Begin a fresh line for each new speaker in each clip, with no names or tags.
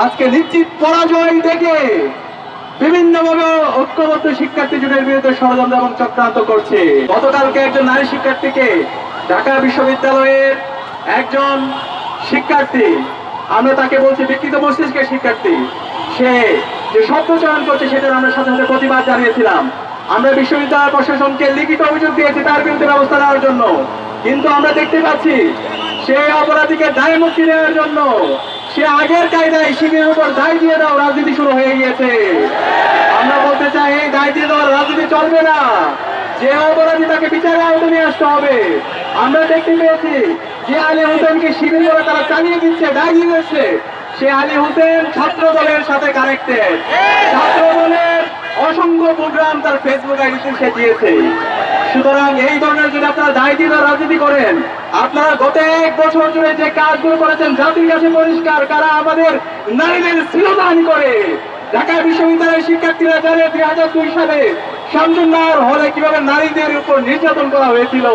আজকে নিশ্চিত পরাজয় দেখে বিভিন্নভাবে ঐক্যবদ্ধ শিক্ষার্থী জোটের বিরুদ্ধে ষড়যন্ত্র এবং চক্রান্ত করছে। গতকালকে একজন নারী শিক্ষার্থীকে ঢাকা বিশ্ববিদ্যালয়ের একজন শিক্ষার্থী, আমরা তাকে বলছি বিকৃত মস্তিষ্কের শিক্ষার্থী, সে যে শব্দ চয়ন করছে সেটার আমরা সাথে সাথে প্রতিবাদ জানিয়েছিলাম। আমরা বিশ্ববিদ্যালয় প্রশাসনকে লিখিত অভিযোগ দিয়েছি তার বিরুদ্ধে ব্যবস্থা নেওয়ার জন্য। কিন্তু আমরা দেখতে পাচ্ছি সেই অপরাধীকে দায় মুক্তি দেওয়ার জন্য সে আগের কায়দায় শিবিরের উপর দায় দিয়ে দাও রাজনীতি শুরু হয়ে গিয়েছে। আমরা বলতে চাই, এই দায় দিয়ে দেওয়ার রাজনীতি চলবে না। যে অপরাধী তাকে বিচারে নিয়ে আসতে হবে। আমরা দেখতে পেয়েছি যে আলী হোসেনকে শিবির করে তারা চালিয়ে দিচ্ছে, দায় দিয়ে দিচ্ছে। সে আলী হোসেন ছাত্র দলের সাথে কানেক্টেড ছাত্র দলের অসংখ্য প্রোগ্রাম তার ফেসবুক আইডিতে সে দিয়েছে সুতরাং এই ধরনের যদি আপনারা দায় দিয়ে রাজনীতি করেন আপনারা গত এক বছর জুড়ে যে কাজগুলো করেছেন, জাতির কাছে পরিষ্কার, কারা আমাদের নারীদের শ্লীলতাহানি করে, ঢাকা বিশ্ববিদ্যালয়ের শিক্ষার্থীরা জানে দুই হাজার দুই সালে শামসুন্নার হলে কীভাবে নারীদের উপর নির্যাতন করা হয়েছিল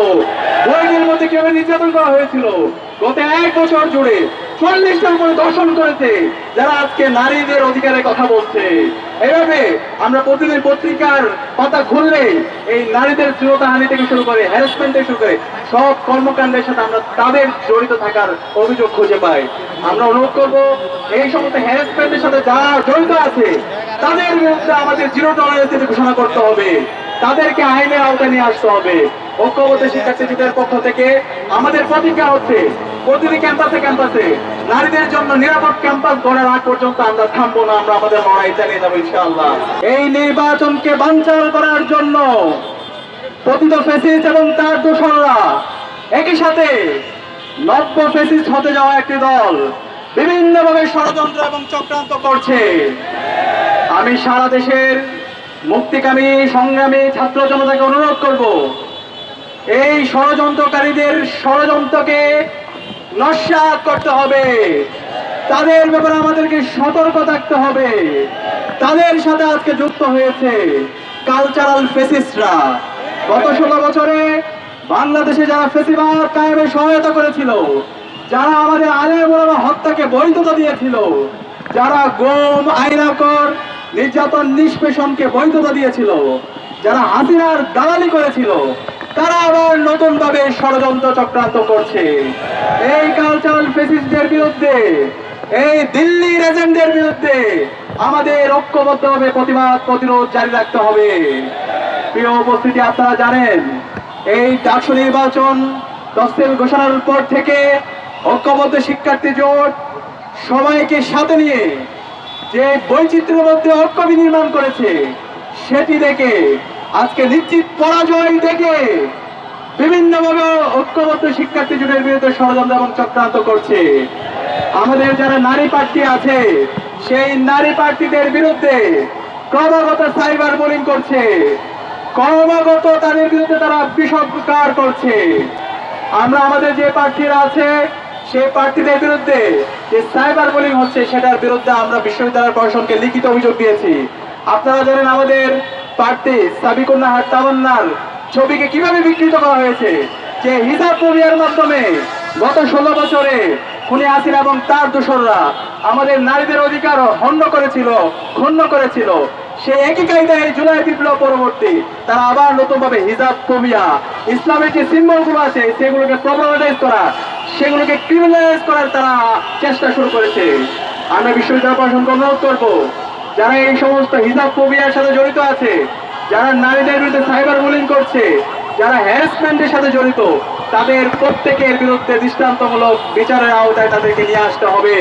বইদের মধ্যে কীভাবে নির্যাতন করা হয়েছিল। গত এক বছর জুড়ে চল্লিশটার উপরে দর্শন করেছে, যারা আজকে নারীদের অধিকারের কথা বলছে। এভাবে আমরা প্রতিদিন পত্রিকার পাতা খুললে এই নারীদের শ্লীলতাহানি থেকে শুরু করে হ্যারাসমেন্ট থেকে শুরু করে সব কর্মকাণ্ডের সাথে আমরা তাদের জড়িত থাকার অভিযোগ খুঁজে পাই। আমরা অনুরোধ করব, এই সমস্ত হ্যারাসমেন্টের সাথে যারা জড়িত আছে, তাদের বিরুদ্ধে আমাদের জিরো টলারেন্স ঘোষণা করতে হবে। তাদেরকে আইনের আওতায় নিয়ে আসতে হবে। ঐক্যবদ্ধ শিক্ষার্থী জোটের পক্ষ থেকে আমাদের প্রতিজ্ঞা হচ্ছে, প্রতিটি ক্যাম্পাসে ক্যাম্পাসে নারীদের জন্য নিরাপদ ক্যাম্পাস গড়ার আগ পর্যন্ত আমরা থামবো না, আমরা আমাদের লড়াই চালিয়ে যাব ইনশাআল্লাহ। এই নির্বাচনকে বাঞ্চাল করার জন্য পতিত ফেসিস এবং তার দোসররা একই সাথে নব্য ফেসিস হতে যাওয়া একটি দল বিভিন্নভাবে ষড়যন্ত্র এবং চক্রান্ত করছে। আমি সারা দেশের মুক্তিকামী, সংগ্রামী ছাত্র জনতাকে অনুরোধ করব, এই ষড়যন্ত্রকারীদের ষড়যন্ত্রকে নস্যাৎ করতে হবে। তাদের ব্যাপারে আমাদেরকে সতর্ক থাকতে হবে। তাদের সাথে আজকে যুক্ত হয়েছে কালচারাল ফেসিস্টরা গত ষোলো বছরে বাংলাদেশে যারা ফেসিবাদ কায়েমে সহায়তা করেছিল, যারা আমাদের আলের বড় হত্যাকে বৈধতা দিয়েছিল, যারা গোম, আইনাকর, নির্যাতন, নিষ্পেষণকে বৈধতা দিয়েছিল, যারা হাসিনার দালালি করেছিল, তারা আবার নতুন ভাবে ষড়যন্ত্র চক্রান্ত করছে। এই কালচারাল ফেসিস্টদের বিরুদ্ধে, এই দিল্লি এজেন্টদের বিরুদ্ধে আমাদের ঐক্যবদ্ধভাবে প্রতিবাদ, প্রতিরোধ জারি রাখতে হবে। প্রিয় উপস্থিতি আপনারা জানেন, এই ডাকসু নির্বাচন তফসিল ঘোষণার পর থেকে ঐক্যবদ্ধ শিক্ষার্থী জোট সবাইকে সাথে নিয়ে যে বৈচিত্র্যের মধ্যে ঐক্য বিনির্মাণ করেছে, সেটি দেখে আজকে নিশ্চিত পরাজয় দেখে বিভিন্নভাবে ঐক্যবদ্ধ শিক্ষার্থী জোটের বিরুদ্ধে ষড়যন্ত্র এবং চক্রান্ত করছে। আমাদের যারা নারী প্রার্থী আছে, সেই নারী প্রার্থীদের বিরুদ্ধে ক্রমাগত সাইবার বোলিং করছে। ক্রমাগত তাদের বিরুদ্ধে তারা বিষকার করছে। আমরা আমাদের যে প্রার্থীরা আছে সেই প্রার্থীদের বিরুদ্ধে যে সাইবার বোলিং হচ্ছে, সেটার বিরুদ্ধে আমরা বিশ্ববিদ্যালয় প্রশাসনকে লিখিত অভিযোগ দিয়েছি। আপনারা জানেন আমাদের প্রার্থী সাবিকুন্না হাট তামান্নার ছবিকে কীভাবে বিকৃত করা হয়েছে? যে হিসাব প্রক্রিয়ার মাধ্যমে গত ষোলো বছরে খুনি আসির এবং তার দোসররা আমাদের নারীদের অধিকার হন্য করেছিল, ক্ষুণ্ণ করেছিল। সে একই কায়দায় জুলাই বিপ্লব পরবর্তী, তারা আবার নতুন ভাবে হিজাব কমিয়া ইসলামের যে সিম্বলগুলো আছে, সেগুলোকে প্রবলাইজ করা, সেগুলোকে ক্রিমিনালাইজ করার তারা চেষ্টা শুরু করেছে। আমরা বিশ্ববিদ্যালয় প্রশাসনকে অনুরোধ করব। যারা এই সমস্ত হিজাব ফোবিয়ার সাথে জড়িত আছে, যারা নারীদের বিরুদ্ধে সাইবার বুলিং করছে, যারা হ্যারাসমেন্টের সাথে জড়িত, তাদের প্রত্যেকের বিরুদ্ধে দৃষ্টান্তমূলক বিচারের আওতায় তাদেরকে নিয়ে আসতে হবে।